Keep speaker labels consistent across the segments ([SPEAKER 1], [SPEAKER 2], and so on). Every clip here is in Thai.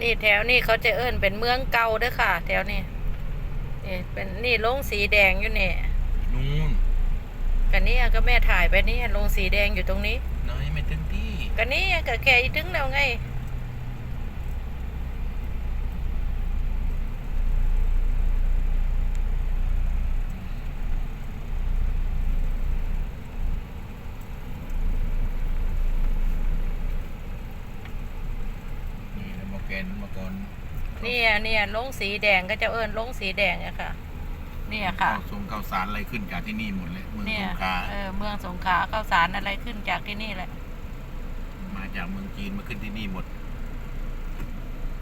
[SPEAKER 1] นี่แถวนี่เขาจะเอิ้นเป็นเมืองเก่าเด้อค่ะ แถวนี้นี่เป็นนี่ลงสีแดงอยู่นี่
[SPEAKER 2] นู่น
[SPEAKER 1] กันนี่ก็แม่ถ่ายไปนี่ลงสีแดงอยู่ตรงนี้
[SPEAKER 2] น้อยไม่ถึงที่
[SPEAKER 1] กันนี่ก็แค่อีถึงแล้วไง
[SPEAKER 2] นี่แล้วมาแกนมาก่อน
[SPEAKER 1] เนี่ยเนี่ยลงสีแดงก็จะเอิ้นลงสีแดงอะค่ะ เนี่ยค่ะ
[SPEAKER 2] ข้าวส่งข้าวสารอะไรขึ้นจากที่นี่หมดเลยเมือง
[SPEAKER 1] เนี่
[SPEAKER 2] ส
[SPEAKER 1] ย
[SPEAKER 2] งขลา
[SPEAKER 1] เออเมืองสงขลาข้าวสารอะไรขึ้นจากที่นี่แหละ
[SPEAKER 2] มาจากเมืองจีนมาขึ้นที่นี่หมด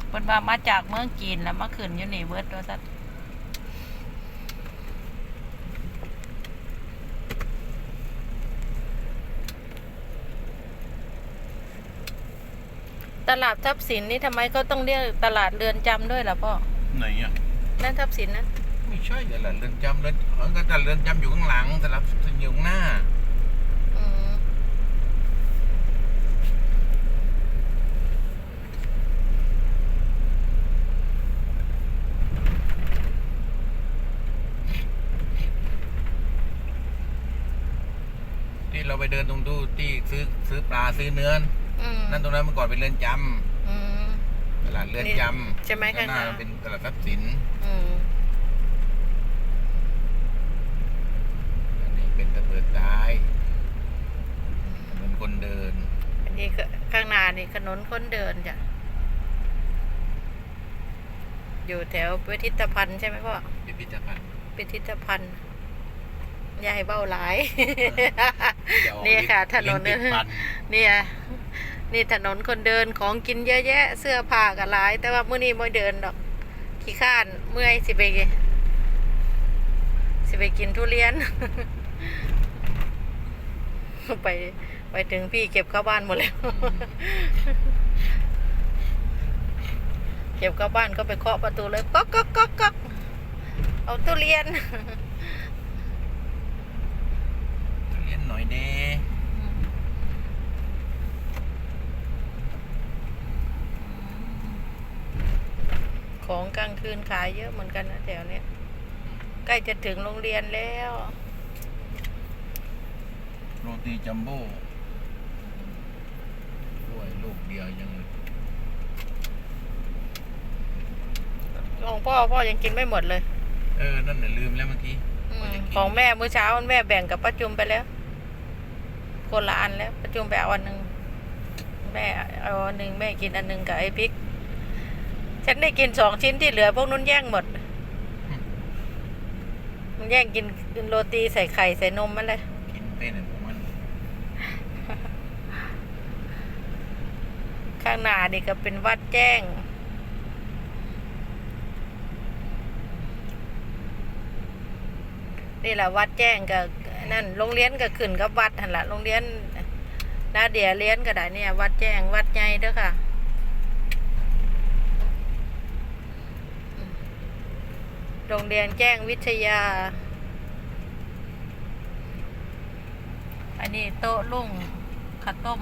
[SPEAKER 1] เพิ่นว่ามาจากเมืองจีนแล้วมาขึ้นอยู่นี่เบิดว่าซั่น ตลาดทรัพย์สินนี่ทำไมเขาต้องเรียกตลาดเรือนจำด้วยล่ะพ่อ
[SPEAKER 2] ไหนอะ
[SPEAKER 1] นั่นทรัพย์สินนะ
[SPEAKER 2] ไม่ใช่แต่ละเรือนจำเรือนเออก็แต่เรือนจำอยู่ข้างหลังแต่ละอยู่ข้างหน้า
[SPEAKER 1] อืม
[SPEAKER 2] ที่เราไปเดินตรงตู้ที่ซื้อซื้อปลาซื้อเนื้อ
[SPEAKER 1] อืม
[SPEAKER 2] นั่นตรงนั้นเมื่อก่อนเป็นเรือนจ
[SPEAKER 1] อืมำ
[SPEAKER 2] ตลาดเรือนจ
[SPEAKER 1] นี่ำใช่ไหม
[SPEAKER 2] ข้างหน้า
[SPEAKER 1] ข้างหน้า
[SPEAKER 2] เป็นตลาดทรัพย์สิน
[SPEAKER 1] อืม
[SPEAKER 2] อันนี้เป็นตะเบิดซ้ายถนนคนเดิน
[SPEAKER 1] อันนี้ก็ข้างหน้านี่ถนนคนเดินจ้ะอยู่แถวพิพิธภัณฑ์ใช่ไหมพ่อ
[SPEAKER 2] พิพิธภัณฑ์
[SPEAKER 1] พิพิธภัณฑ์ยายเบ้าหลาย
[SPEAKER 2] เดี๋ยว
[SPEAKER 1] นี่ค่ะถนน
[SPEAKER 2] ลิ้ติดฟัน
[SPEAKER 1] เนี่ย นี่ถนนคนเดินของกินเยอะแยะ เสื้อผ้าก็หลาย แต่ว่ามื้อนี้ไม่เดินดอก ขี้ข้านเมื่อยสิไปสิไปกินทุเรียน ไปไปถึงพี่เก็บเข้าบ้านหมดแล้ว เก็บเข้าบ้านก็ไปเคาะประตูเลยก๊อกก๊อกก๊อกก๊อกเอาทุเรียน
[SPEAKER 2] เรียนหน่อยเด้
[SPEAKER 1] ของกลางคืนขายเยอะเหมือนกันนะแถวเนี้ยใกล้จะถึงโรงเรียนแล้ว
[SPEAKER 2] โรตีจัมโบ้ด้วยลูกเดียวยัง
[SPEAKER 1] ของพ่อพ่อยังกินไม่หมดเลย
[SPEAKER 2] เออ นั่นน่ะลืมแล้วเมื่อกี้
[SPEAKER 1] อืม
[SPEAKER 2] ว่าจะกิน
[SPEAKER 1] ของแม่มื้อเช้าแม่แบ่งกับป้าจุมไปแล้ว คนละอันแล้วป้าจุมไปเอาอันหนึ่งแม่เอาอันหนึ่งแม่กินอันหนึ่งกับไอ้พริก ฉันได้กินสองชิ้นที่เหลือพวกนู้นแย่งหมดมันแย่งกินกินโรตีใส่ไข่ใส่นมมาเลย
[SPEAKER 2] กินเป็นของมัน
[SPEAKER 1] ข้างหน้านี่ก็เป็นวัดแจ้ง นี่แหละวัดแจ้งกับนั่นโรงเรียนก็ขึ้นกับวัดหันละโรงเรียนนาเดียเรียนก็ได้เนี่ย วัดแจ้งวัดใหญ่เด้อค่ะ โรงเรียนแจ้งวิทยา อันนี้โต๊ะลุ่งข้าวต้ม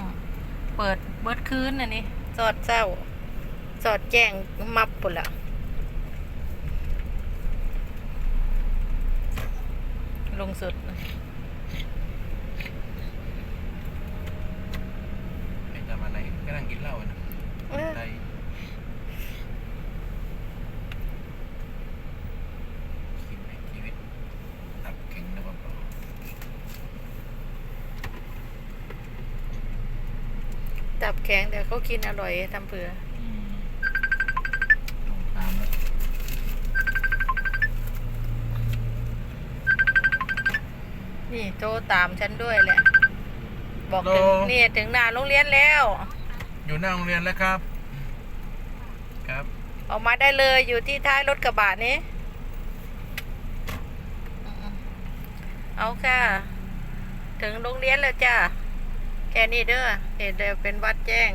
[SPEAKER 1] เปิดเบิดคืนอันนี้สอดเจ้าสอดแจ้งมับปุ่นละลงสุด
[SPEAKER 2] ไม่ทำอะไรก็นั่งกินเหล้าอะนะ
[SPEAKER 1] เออ
[SPEAKER 2] ใจคิดในชีวิตตับแข็งนะเปล่า
[SPEAKER 1] ตับแข็งแต่เขากินอร่อยทำเผื่อ
[SPEAKER 2] ๆอืมต้องตามแล้ว
[SPEAKER 1] นี่โทรตามฉันด้วยแหละ บอกถึงนี่ถึงหน้าโรงเรียนแล้ว
[SPEAKER 2] อยู่หน้าโรงเรียนแล้วครับ ครับ
[SPEAKER 1] ออกมาได้เลยอยู่ที่ท้ายรถกระบะนี้อืมเอาค่ะ ถึงโรงเรียนแล้วจ้า แค่นี้เด้อเดี๋ยวเป็นวัดแจ้ง